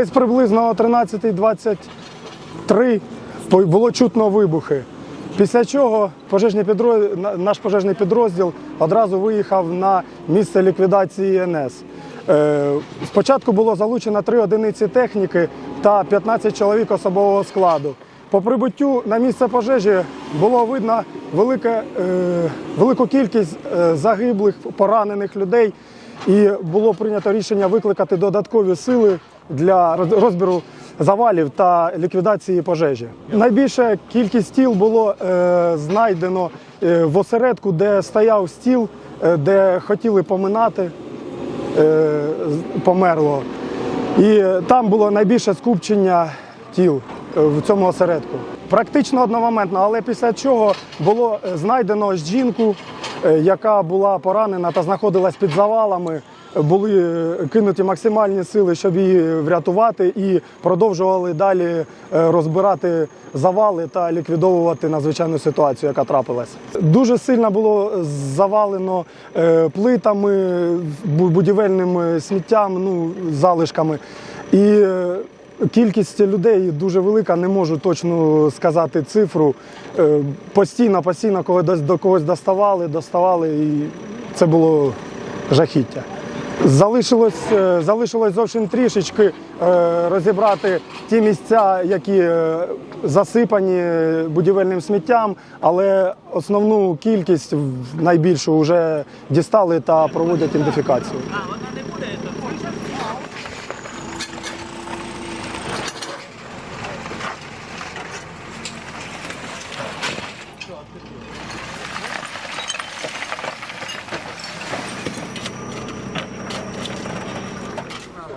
Десь приблизно о 13.23 було чутно вибухи. Після чого пожежний підрозділ, наш пожежний підрозділ одразу виїхав на місце ліквідації НС. Е, Спочатку було залучено три одиниці техніки та 15 чоловік особового складу. По прибуттю на місце пожежі було видно велике, е, велику кількість е, загиблих, поранених людей, і було прийнято рішення викликати додаткові сили для розбіру завалів та ліквідації пожежі. Найбільша кількість тіл було е, знайдено е, в осередку, де стояв стіл, е, де хотіли поминати е, померло. І там було найбільше скупчення тіл е, в цьому осередку. Практично одномоментно, але після чого було знайдено жінку, яка була поранена та знаходилась під завалами. Були е, кинуті максимальні сили, щоб її врятувати, і продовжували далі е, розбирати завали та ліквідовувати надзвичайну ситуацію, яка трапилась. Дуже сильно було завалено е, плитами, будівельним сміттям, ну залишками. І Кількість людей дуже велика, не можу точно сказати цифру. Постійно, постійно до- до когось доставали, доставали, і це було жахіття. Залишилось е, залишилось зовсім трішечки е, розібрати ті місця, які е, засипані будівельним сміттям, але основну кількість найбільшу вже дістали та проводять ідентифікацію. А вона.